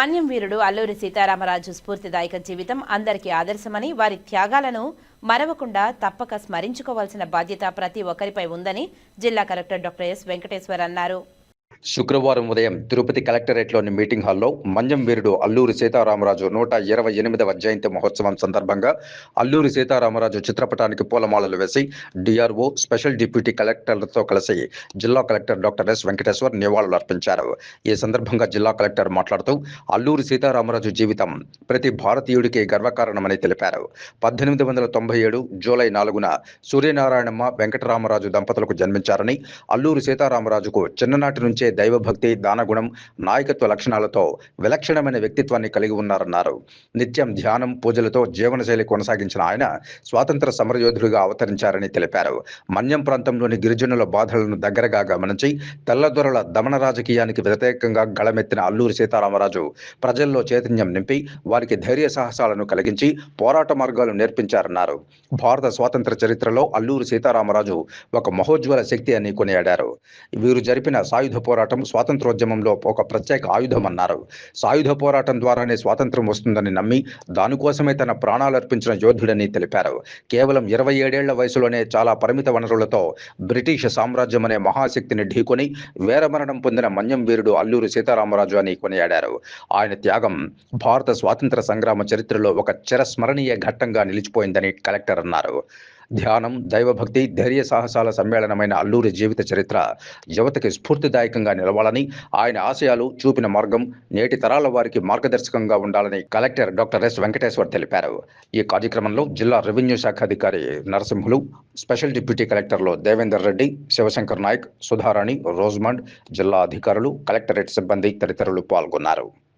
మన్యం వీరుడు అల్లూరి సీతారామరాజు స్ఫూర్తిదాయక జీవితం అందరికీ ఆదర్శమని వారి త్యాగాలను మరవకుండా తప్పక స్మరించుకోవాల్సిన బాధ్యత ప్రతి ఒక్కరిపై ఉందని జిల్లా కలెక్టర్ డాక్టర్ ఎస్ వెంకటేశ్వర్ అన్నారు. శుక్రవారం ఉదయం తిరుపతి కలెక్టరేట్లోని మీటింగ్ హాల్లో మంజం వీరుడు అల్లూరి సీతారామరాజు నూట ఇరవై ఎనిమిదవ జయంతి మహోత్సవం సందర్భంగా అల్లూరి సీతారామరాజు చిత్రపటానికి పూలమాలలు వేసి డిఆర్ఓ స్పెషల్ డిప్యూటీ కలెక్టర్లతో కలిసి జిల్లా కలెక్టర్ డాక్టర్ ఎస్ వెంకటేశ్వర్ నివాళులు అర్పించారు. ఈ సందర్భంగా జిల్లా కలెక్టర్ మాట్లాడుతూ అల్లూరి సీతారామరాజు జీవితం ప్రతి భారతీయుడికి గర్వకారణమని తెలిపారు. పద్దెనిమిది వందల తొంభై ఏడు జూలై నాలుగున సూర్యనారాయణమ్మ వెంకటరామరాజు దంపతులకు జన్మించారని అల్లూరి సీతారామరాజుకు చిన్ననాటి నుంచే దైవభక్తి దానగుణం నాయకత్వ లక్షణాలతో విలక్షణమైన వ్యక్తిత్వాన్ని కలిగి ఉన్నారన్నారు. నిత్యం ధ్యానం పూజలతో జీవనశైలి కొనసాగించిన ఆయన స్వాతంత్ర సమరయోధులుగా అవతరించారని తెలిపారు. మన్యం ప్రాంతంలోని గిరిజనుల బాధలను దగ్గరగా గమనించి తెల్లదొరల దమన రాజకీయానికి వ్యతిరేకంగా గళమెత్తిన అల్లూరి సీతారామరాజు ప్రజల్లో చైతన్యం నింపి వారికి ధైర్య సాహసాలను కలిగించి పోరాట మార్గాలు నేర్పించారన్నారు. భారత స్వాతంత్ర చరిత్రలో అల్లూరి సీతారామరాజు ఒక మహోజ్వల శక్తి అని కొనియాడారు. వీరు జరిపిన సాయుధ పోరాటం స్వాతంత్రోద్యమంలో ఒక ప్రత్యేక ఆయుధం అన్నారు సాయుధ పోరాటం ద్వారానే స్వాతంత్రం వస్తుందని నమ్మి దానికోసమే తన ప్రాణాలు అర్పించిన యోధుడని తెలిపారు. కేవలం ఇరవై ఏడేళ్ళ వయసులోనే చాలా పరిమిత వనరులతో బ్రిటిష్ సామ్రాజ్యం అనే మహాశక్తిని ఢీకొని వీరమరణం పొందిన మన్యం వీరుడు అల్లూరి సీతారామరాజు అని కొనియాడారు. ఆయన త్యాగం భారత స్వాతంత్ర సంగ్రామ చరిత్రలో ఒక చిరస్మరణీయ ఘట్టంగా నిలిచిపోయిందని కలెక్టర్ అన్నారు. ధ్యానం దైవభక్తి ధైర్య సాహసాల సమ్మేళనమైన అల్లూరి జీవిత చరిత్ర యువతకి స్ఫూర్తిదాయకంగా నిలవాలని ఆయన ఆశయాలు చూపిన మార్గం నేటి తరాల వారికి మార్గదర్శకంగా ఉండాలని కలెక్టర్ డాక్టర్ ఎస్ వెంకటేశ్వర్ తెలిపారు. ఈ కార్యక్రమంలో జిల్లా రెవెన్యూ శాఖ అధికారి నరసింహులు స్పెషల్ డిప్యూటీ కలెక్టర్లు దేవేందర్ రెడ్డి శివశంకర్ నాయక్ సుధారాణి రోజ్మండ్ జిల్లా అధికారులు కలెక్టరేట్ సిబ్బంది తదితరులు పాల్గొన్నారు.